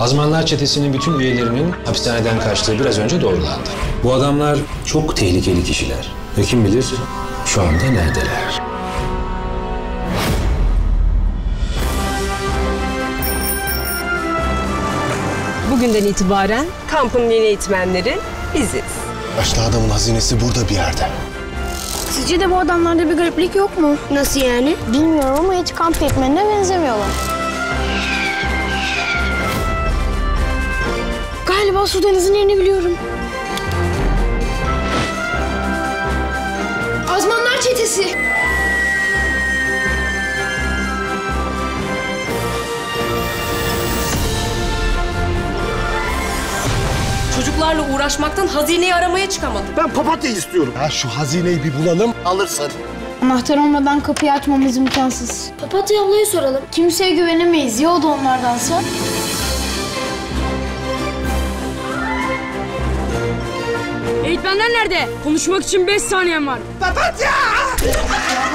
Azmanlar çetesinin bütün üyelerinin hapishaneden kaçtığı biraz önce doğrulandı. Bu adamlar çok tehlikeli kişiler. Ve kim bilir şu anda neredeler? Bugünden itibaren kampın yeni eğitmenleri biziz. Yaşlı adamın hazinesi burada bir yerde. Sizce de bu adamlarda bir gariplik yok mu? Nasıl yani? Bilmiyorum ama hiç kamp eğitmenine benzemiyorlar. Galiba su denizin yerini biliyorum. Azmanlar çetesi. Çocuklarla uğraşmaktan hazineyi aramaya çıkamadım. Ben papatya istiyorum. Ya şu hazineyi bir bulalım. Alırsın. Anahtar olmadan kapıyı açmamız imkansız. Papatya ablaya soralım. Kimseye güvenemeyiz. Ya o da onlardansa? Eğitmenler nerede? Konuşmak için 5 saniyem var. Çocuklara.